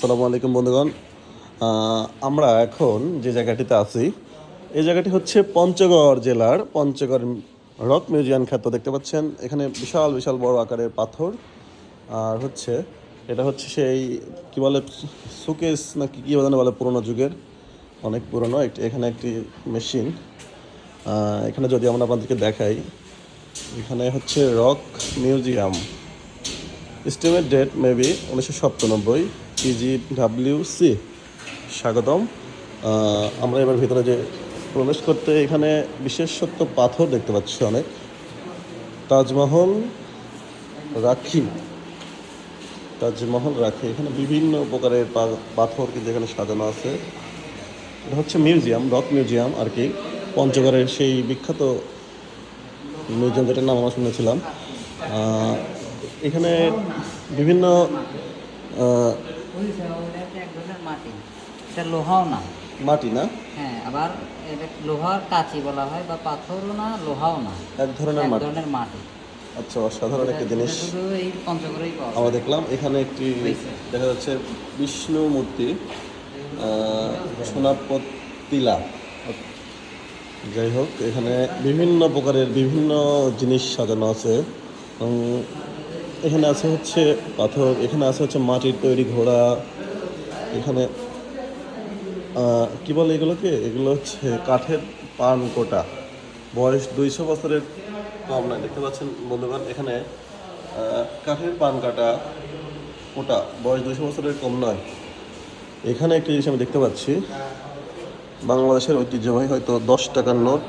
আসসালামু আলাইকুম, বন্ধুগণ। আমরা এখন যে জায়গাটিতে আছি, এই জায়গাটি হচ্ছে পঞ্চগড় জেলার পঞ্চগড় রক মিউজিয়াম খ্যাত, দেখতে পাচ্ছেন? এখানে বিশাল বিশাল বড় আকারের পাথর। আর হচ্ছে, এটা হচ্ছে সেই, কি বলে, সুকেস না কি কী বলে পুরোনো যুগের, অনেক পুরনো। একটি এখানে একটি মেশিন। এখানে যদি আমরা আপনাদেরকে দেখাই, এখানে হচ্ছে rock museum. Estimate date maybe উনিশশো সাতানব্বই পিজি ডাব্লিউ সি স্বাগতম। আমরা এবার ভিতরে যে প্রবেশ করতে, এখানে বিশেষত্ব পাথর দেখতে পাচ্ছি অনেক। তাজমহল রাখি। তাজমহল রাখি। এখানে বিভিন্ন প্রকারের পাথর কিন্তু এখানে সাজানো আছে। এটা হচ্ছে মিউজিয়াম রক মিউজিয়াম আর কি। পঞ্চগড়ের সেই বিখ্যাত মিউজিয়াম যেটার নাম আমরা শুনেছিলাম। এখানে বিভিন্ন আহ, ওটা হচ্ছে এক ধরনের মাটি। এটা লোহাও না। মাটি না? হ্যাঁ আবার এটা লোহার কাঁচি বলা হয় বা পাথরও না লোহাও না। এক ধরনের মাটি। ধরনের মাটি। আচ্ছা অসাধারণ একটা জিনিস। আমরা দেখলাম এখানে একটি দেখা যাচ্ছে বিষ্ণু মূর্তি সোনাপতিলা যাই হোক এখানে বিভিন্ন প্রকারের বিভিন্ন জিনিস সাজানো আছে। এখানে আছে হচ্ছে পাথর, এখানে আছে হচ্ছে মাটির তৈরি ঘোড়া, এখানে কি বলে এগুলোকে? এগুলো হচ্ছে কাঠের পান কোটা। বয়স দুইশো বছরের কম নয় দেখতে পাচ্ছেন বন্ধুগণ, এখানে কাঠের পান কাটা কোটা। বয়স দুইশো বছরের কম নয়। এখানে একটি জিনিস আমি দেখতে পাচ্ছি, বাংলাদেশের ঐতিহ্যবাহী হয়তো দশ টাকার নোট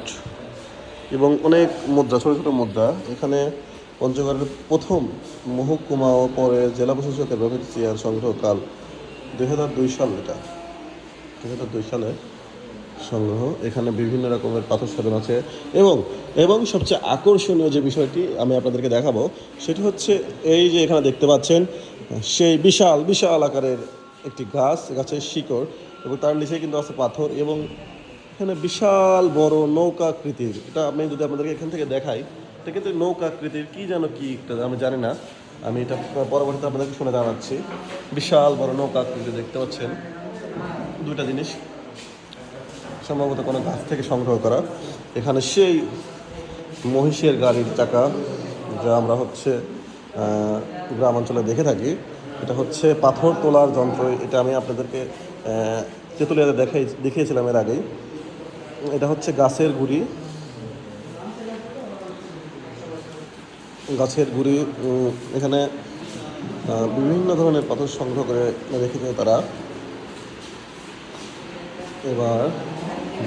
এবং অনেক মুদ্রা, ছোটো ছোটো মুদ্রা। এখানে পঞ্চগড়ের প্রথম মহকুমা ও পরে জেলা প্রশাসকের রবীন্দ্র চেয়ার সংগ্রহকাল দুই হাজার দুই সাল এটা। দুই হাজার দুই সালে সংগ্রহ। এখানে বিভিন্ন রকমের পাথর সাজানো আছে। এবং এবং সবচেয়ে আকর্ষণীয় যে বিষয়টি আমি আপনাদেরকে দেখাবো, সেটি হচ্ছে এই যে এখানে দেখতে পাচ্ছেন, সেই বিশাল বিশাল আকারের একটি গাছ, গাছের শিকড়, এবং তার নিচে কিন্তু আছে পাথর, এবং এখানে বিশাল বড় নৌকাকৃতির, এটা আমি যদি আপনাদেরকে এখান থেকে দেখাই এটা কিন্তু নৌকাকৃতির কি যেন কি একটা, আমি জানি না। আমি এটা পরবর্তীতে আপনাদেরকে শুনে জানাচ্ছি। বিশাল বড় নৌকাকৃতি দেখতে পাচ্ছেন। দুইটা জিনিস। সম্ভবত কোনো গাছ থেকে সংগ্রহ করা। এখানে সেই মহিষের গাড়ির চাকা, যা আমরা হচ্ছে গ্রামাঞ্চলে দেখে থাকি। এটা হচ্ছে পাথর তোলার যন্ত্র। এটা আমি আপনাদেরকে তেঁতুলিয়াতে দেখাই, দেখিয়েছিলাম এর আগেই। এটা হচ্ছে গাছের গুড়ি। গাছের গুড়ি এখানে বিভিন্ন ধরনের পাথর সংগ্রহ করে রেখেছে তারা। এবার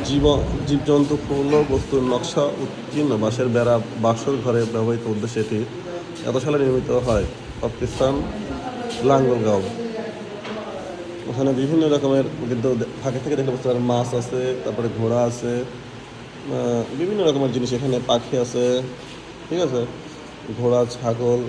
জীব, জীবজন্তু পূর্ণ বস্তুর নকশা উত্তীর্ণ বাঁশের বেড়া বাসর ঘরে ব্যবহৃত উদ্দেশ্যে এটি এত সালে নির্মিত হয়। পাকিস্তান লাঙ্গলগাঁও। ওখানে বিভিন্ন রকমের কিন্তু ফাঁকে থেকে বুঝতে পারেন মাছ আছে, তারপরে ঘোড়া আছে বিভিন্ন রকমের জিনিস এখানে পাখি আছে, ঠিক আছে? ঘোড়া ছাগল